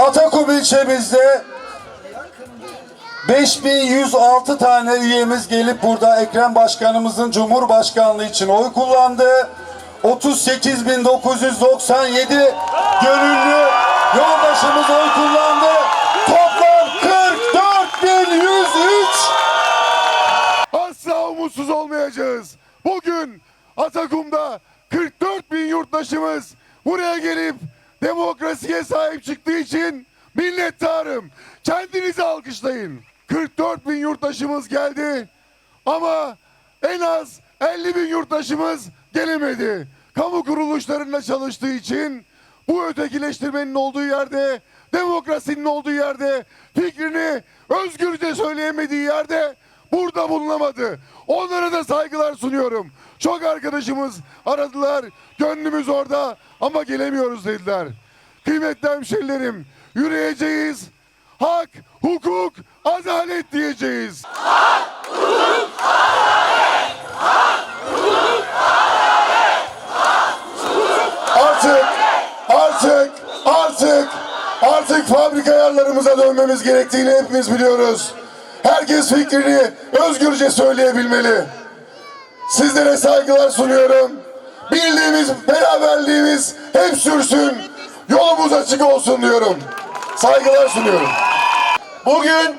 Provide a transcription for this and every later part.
Atakum ilçemizde 5106 tane üyemiz gelip burada Ekrem Başkanımızın Cumhurbaşkanlığı için oy kullandı. 38.997 gönüllü yoldaşımız oy kullandı. Toplam 44.103 Asla umutsuz olmayacağız. Bugün Atakum'da 44 bin yurttaşımız buraya gelip demokrasiye sahip çıktığı için minnettarım. Kendinizi alkışlayın. 44 bin yurttaşımız geldi ama en az 50 bin yurttaşımız gelemedi. Kamu kuruluşlarında çalıştığı için bu ötekileştirmenin olduğu yerde, demokrasinin olduğu yerde, fikrini özgürce söyleyemediği yerde burada bulunamadı. Onlara da saygılar sunuyorum. Çok arkadaşımız aradılar, gönlümüz orada ama gelemiyoruz dediler. Kıymetli hemşerilerim, yürüyeceğiz. Hak, hukuk, adalet diyeceğiz. Artık, artık, artık, artık fabrika ayarlarımıza dönmemiz gerektiğini hepimiz biliyoruz. Herkes fikrini özgürce söyleyebilmeli. Sizlere saygılar sunuyorum. Birliğimiz, beraberliğimiz hep sürsün. Yolumuz açık olsun diyorum. Saygılar sunuyorum. Bugün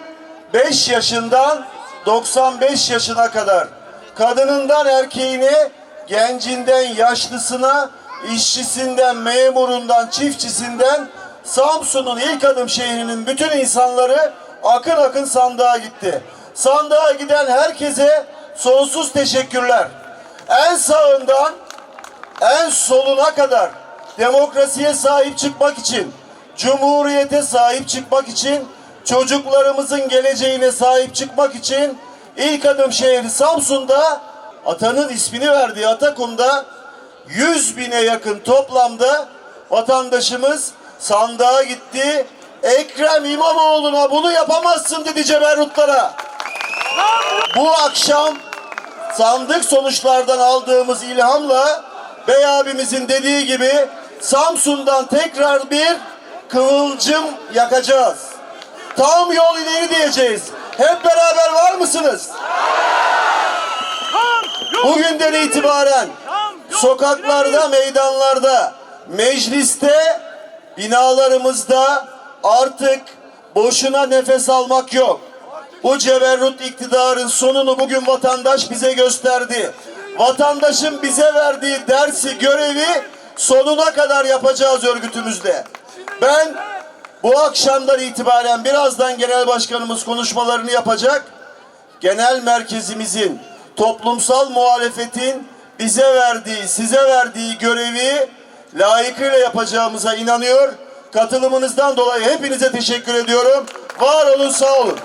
5 yaşından 95 yaşına kadar kadınından erkeğine, gencinden yaşlısına, işçisinden, memurundan, çiftçisinden Samsun'un ilk adım şehrinin bütün insanları akın akın sandığa gitti. Sandığa giden herkese sonsuz teşekkürler. En sağından en soluna kadar demokrasiye sahip çıkmak için, cumhuriyete sahip çıkmak için, çocuklarımızın geleceğine sahip çıkmak için ilk adım şehri Samsun'da atanın ismini verdiği Atakum'da 100 bine yakın toplamda vatandaşımız sandığa gitti. Ekrem İmamoğlu'na bunu yapamazsın dedi Ceberrutlara. Bu akşam sandık sonuçlardan aldığımız ilhamla Bey abimizin dediği gibi Samsun'dan tekrar bir kıvılcım yakacağız. Tam yol ileri diyeceğiz. Hep beraber var mısınız? Bugünden itibaren sokaklarda, meydanlarda, mecliste, binalarımızda artık boşuna nefes almak yok. Bu ceberrut iktidarın sonunu bugün vatandaş bize gösterdi. Vatandaşın bize verdiği dersi, görevi sonuna kadar yapacağız örgütümüzle. Ben bu akşamdan itibaren birazdan genel başkanımız konuşmalarını yapacak. Genel merkezimizin, toplumsal muhalefetin bize verdiği, size verdiği görevi layıkıyla yapacağımıza inanıyor. Katılımınızdan dolayı hepinize teşekkür ediyorum. Var olun, sağ olun.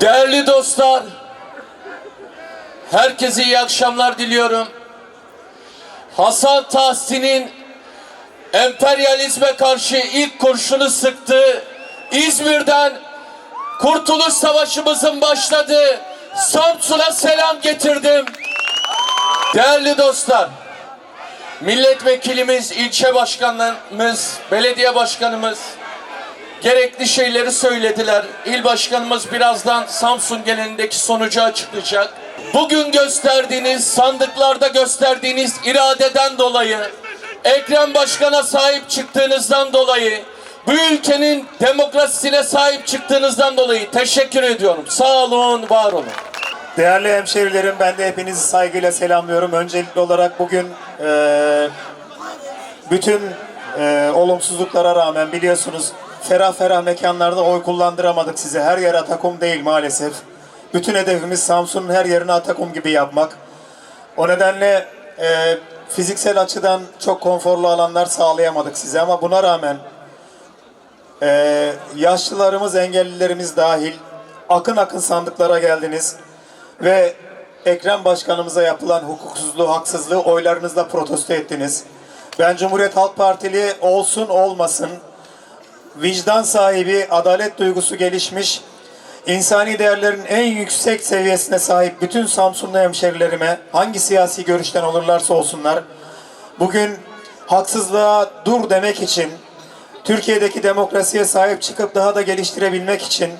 Değerli dostlar, herkese iyi akşamlar diliyorum. Hasan Tahsin'in emperyalizme karşı ilk kurşunu sıktı. İzmir'den Kurtuluş Savaşımızın başladı. Samsun'a selam getirdim. Değerli dostlar, milletvekilimiz, ilçe başkanlarımız, belediye başkanımız, gerekli şeyleri söylediler. İl başkanımız birazdan Samsun genelindeki sonucu açıklayacak. Bugün gösterdiğiniz, sandıklarda gösterdiğiniz iradeden dolayı, Ekrem Başkan'a sahip çıktığınızdan dolayı, bu ülkenin demokrasisine sahip çıktığınızdan dolayı teşekkür ediyorum. Sağ olun, var olun. Değerli hemşerilerim ben de hepinizi saygıyla selamlıyorum. Öncelikli olarak bugün e, bütün e, olumsuzluklara rağmen biliyorsunuz ferah ferah mekanlarda oy kullandıramadık size. Her yer Atakum değil maalesef. Bütün hedefimiz Samsun'un her yerini Atakum gibi yapmak. O nedenle e, fiziksel açıdan çok konforlu alanlar sağlayamadık size ama buna rağmen ee, yaşlılarımız, engellilerimiz dahil akın akın sandıklara geldiniz ve Ekrem Başkanımıza yapılan hukuksuzluğu, haksızlığı oylarınızla protesto ettiniz. Ben Cumhuriyet Halk Partili olsun olmasın, vicdan sahibi, adalet duygusu gelişmiş, insani değerlerin en yüksek seviyesine sahip bütün Samsunlu hemşerilerime, hangi siyasi görüşten olurlarsa olsunlar, bugün haksızlığa dur demek için Türkiye'deki demokrasiye sahip çıkıp daha da geliştirebilmek için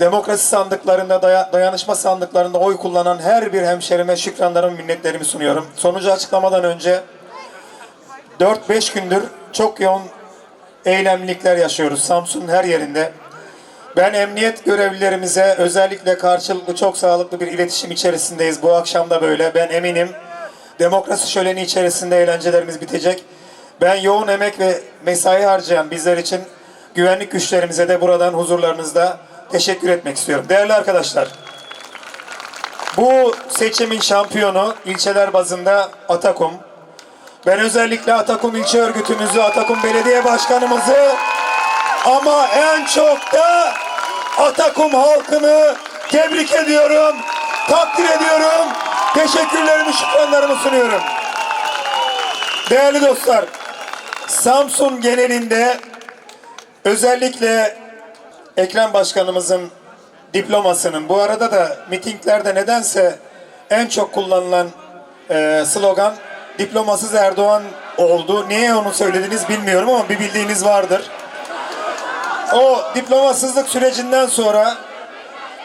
demokrasi sandıklarında, daya- dayanışma sandıklarında oy kullanan her bir hemşerime şükranlarımı, minnetlerimi sunuyorum. Sonucu açıklamadan önce 4-5 gündür çok yoğun eylemlikler yaşıyoruz Samsun'un her yerinde. Ben emniyet görevlilerimize özellikle karşılıklı çok sağlıklı bir iletişim içerisindeyiz. Bu akşam da böyle. Ben eminim demokrasi şöleni içerisinde eğlencelerimiz bitecek. Ben yoğun emek ve mesai harcayan bizler için güvenlik güçlerimize de buradan huzurlarınızda teşekkür etmek istiyorum. Değerli arkadaşlar, bu seçimin şampiyonu ilçeler bazında Atakum. Ben özellikle Atakum ilçe örgütümüzü, Atakum belediye başkanımızı ama en çok da Atakum halkını tebrik ediyorum, takdir ediyorum, teşekkürlerimi, şükranlarımı sunuyorum. Değerli dostlar, Samsun genelinde özellikle Ekrem Başkanımızın diplomasının bu arada da mitinglerde nedense en çok kullanılan e, slogan diplomasız Erdoğan oldu. Niye onu söylediniz bilmiyorum ama bir bildiğiniz vardır. O diplomasızlık sürecinden sonra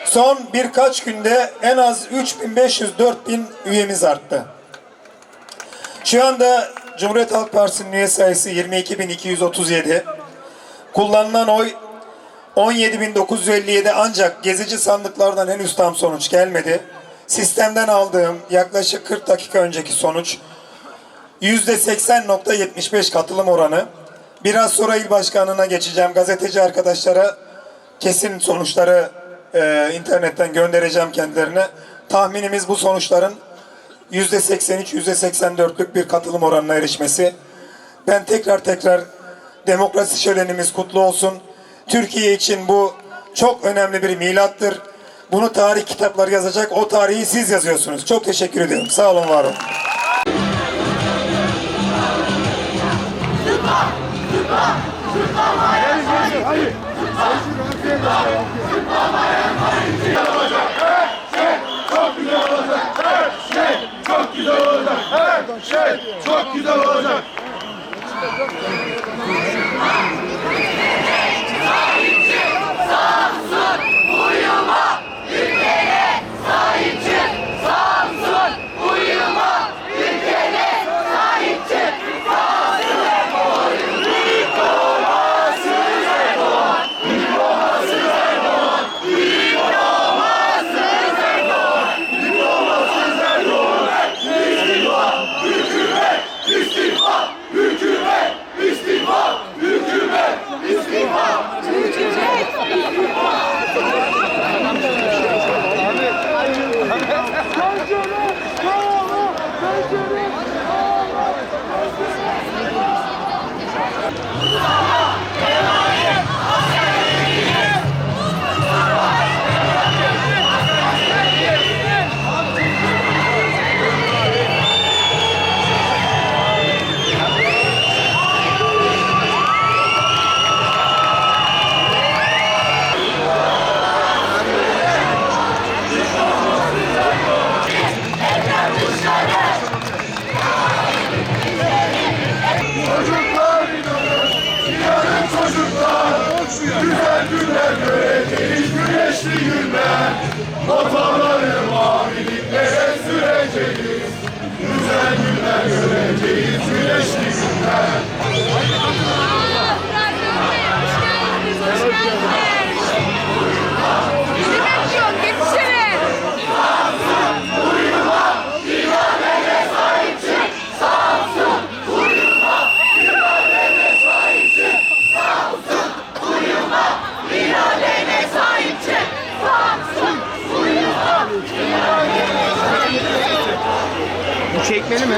son birkaç günde en az 3500-4000 üyemiz arttı. Şu anda Cumhuriyet Halk Partisi'nin üye sayısı 22.237. Kullanılan oy 17.957 ancak gezici sandıklardan henüz tam sonuç gelmedi. Sistemden aldığım yaklaşık 40 dakika önceki sonuç %80.75 katılım oranı. Biraz sonra il başkanına geçeceğim. Gazeteci arkadaşlara kesin sonuçları e, internetten göndereceğim kendilerine. Tahminimiz bu sonuçların %83, %84'lük bir katılım oranına erişmesi. Ben tekrar tekrar demokrasi şölenimiz kutlu olsun. Türkiye için bu çok önemli bir milattır. Bunu tarih kitapları yazacak. O tarihi siz yazıyorsunuz. Çok teşekkür ediyorum. Sağ olun, var olun. Bizi Çekmeli mi?